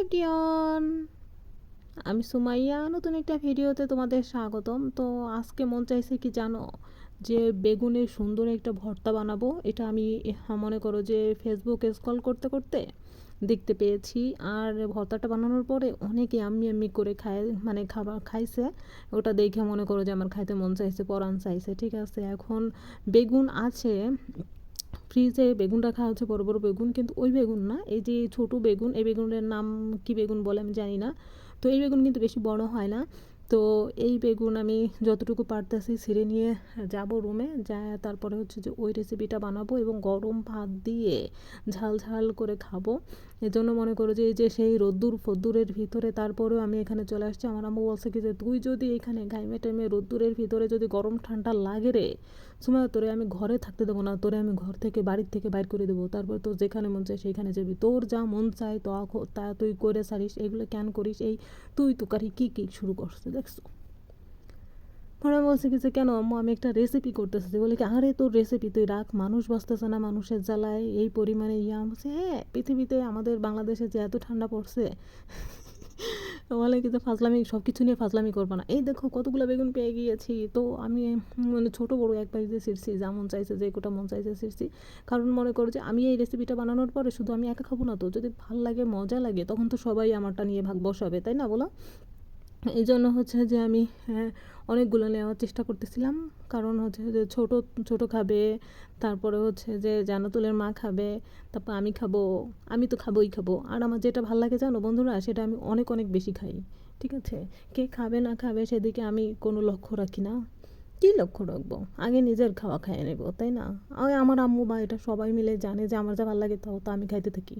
Everyone আমি সুমাইয়া নতুন একটা ভিডিওতে তোমাদের স্বাগতম। তো আজকে মন চাইছে কি জানো যে বেগুনের সুন্দর একটা ভর্তা বানাবো। এটা আমি হ্যাঁ, মনে করো যে ফেসবুকে স্ক্রল করতে করতে দেখতে পেয়েছি। আর ভর্তাটা বানানোর পরে অনেকে আম্মি আম্মি করে খায় মানে খাবার খাইছে। ওটা দেখে মনে করো যে আমার খাইতে মন চাইছে পরাণ চাইছে। ঠিক আছে এখন বেগুন আছে। ফ্রিজে বেগুন রাখা হচ্ছে, বড় বড় বেগুন। কিন্তু ওই বেগুন না, এই যে ছোট বেগুন, এই বেগুনের নাম কি বেগুন বলে আমি জানি না। তো এই বেগুন কিন্তু বেশি বড় হয় না। তো এই বেগুন আমি যতটুকু পারতেছি ছিঁড়ে নিয়ে যাব রুমে যা তারপরে হচ্ছে যে ওই রেসিপিটা বানাবো এবং গরম ভাত দিয়ে ঝাল ঝাল করে খাব। এজন্য মনে করো যে এই যে সেই রোদ্দুর ফদ্দুরের ভিতরে তারপরেও আমি এখানে চলে আসছি। আমার আম্মু বলছে কি যে, তুই যদি এখানে ঘাইমে টাইমে রোদ্দুরের ভিতরে যদি গরম ঠান্ডা লাগে রে সময় তোরে আমি ঘরে থাকতে দেবো না, তোরে আমি ঘর থেকে বাড়ির থেকে বাইর করে দেবো। তারপর তোর যেখানে মন চায় সেইখানে যাবি। তোর যা মন চায় তো তা তুই করে সারিস এগুলো কেন করিস? এই তুই তুকারি কী কী শুরু করছে দেখছ? পরে বলছে কি যে, কেন আম্মু, আমি একটা রেসিপি করতেছি। বলে কি, আরে তোর রেসিপি তুই রাখ, মানুষ বাঁচতেছে না, মানুষের জ্বালায়, এই পরিমাণে ইয়া। বলছে হ্যাঁ পৃথিবীতে আমাদের বাংলাদেশে যে এত ঠান্ডা পড়ছে বলে কিন্তু ফাজলামি সব কিছু নিয়ে ফাজলামি করব না। এই দেখো, কতগুলো বেগুন পেয়ে গিয়েছি। তো আমি মানে ছোটো বড়ো এক বাড়িতে ছিঁড়ছি, যা মন চাইছে, যে কোটা মন চাইছে ছিঁড়ছি। কারণ মনে করো যে, আমি এই রেসিপিটা বানানোর পরে শুধু আমি একা খাব না তো, যদি ভালো লাগে, মজা লাগে, তখন তো সবাই আমারটা নিয়ে ভাগ বসাবে, তাই না বলো? এই জন্য হচ্ছে যে আমি হ্যাঁ, অনেকগুলো নেওয়ার চেষ্টা করতেছিলাম। কারণ হচ্ছে যে ছোটো ছোটো খাবে তারপরে হচ্ছে যে জানাতুলের মা খাবে তারপর আমি খাব আমি তো খাবোই খাব। আর আমার যেটা ভালো লাগে জানো বন্ধুরা সেটা আমি অনেক অনেক বেশি খাই ঠিক আছে? কে খাবে না খাবে সেদিকে আমি কোনো লক্ষ্য রাখি না। কী লক্ষ্য রাখব? আগে নিজের খাওয়া খাইয়ে নেব তাই না? আমার আম্মু বা এটা সবাই মিলে জানে যে আমার যা ভালো লাগে তাও তা আমি খাইতে থাকি।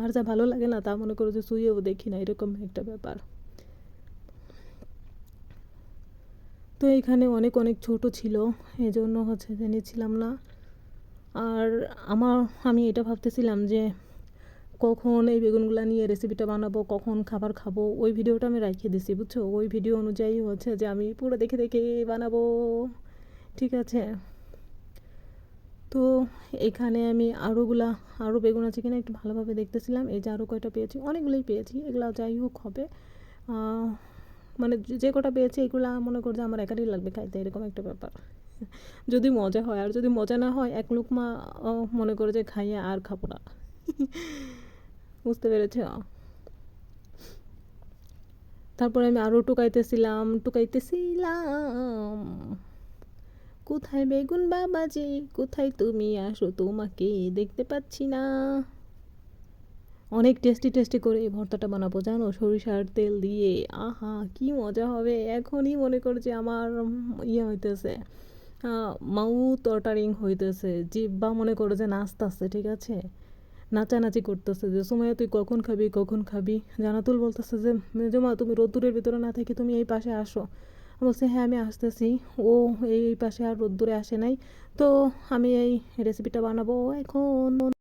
আর যা ভালো লাগে না তা মনে করো যে শুয়েও দেখি না এরকম একটা ব্যাপার। তো এখানে অনেক অনেক ছোট ছিল এই জন্য হচ্ছে যে নিচ্ছিলাম না। আর আমার আমি এটা ভাবতেছিলাম যে কখন এই বেগুনগুলো নিয়ে রেসিপিটা বানাবো, কখন খাবার খাব, ওই ভিডিওটা আমি রাখিয়ে দিছি, বুঝছ? ওই ভিডিও অনুযায়ী হচ্ছে যে আমি পুরো দেখে দেখে বানাবো, ঠিক আছে? তো এখানে আমি আরোগুলা আরও বেগুন আছে কিনা একটু ভালোভাবে দেখতেছিলাম, এই যে আরও কয়টা পেয়েছি, অনেকগুলোই পেয়েছি, এগুলো যাই হোক হবে। মানে যে কটা পেয়েছি, এগুলো মনে করছে আমার একারই লাগবে খাইতে, এরকম একটা ব্যাপার। যদি মজা হয়, আর যদি মজা না হয়, এক লুকমা মনে করে যে খাইয়ে আর খাব না। বুঝতে পেরেছ? তারপরে আমি আরও টুকাইতেছিলাম টুকাইতেছিলাম। কোথায় বেগুন বাবাজি? কোথায় তুমি? আসো তোমাকে দেখতে পাচ্ছি না। অনেক টেস্টি টেস্টি করে এই ভর্তাটা বানাবো, জানো? সরিষার তেল দিয়ে। আহা, কি মজা হবে। এখনই মনে করছে আমার ইয়ে হইতেছে মাউথ ওয়াটারিং হইতেছে। জিব্বা মনে করে যে নাচতেছে, ঠিক আছে? নাচানাচি করতেছে যে সময় তুই কখন খাবি? কখন খাবি? জানাতুল বলতেছে যে মেজমা তুমি রোদ্দুরের ভিতরে না থেকে তুমি এই পাশে আসো। বলছে হ্যাঁ আমি আসতেছি। ও এই পাশে আর রোদ্দুরে আসে নাই। তো আমি এই রেসিপিটা বানাবো এখন।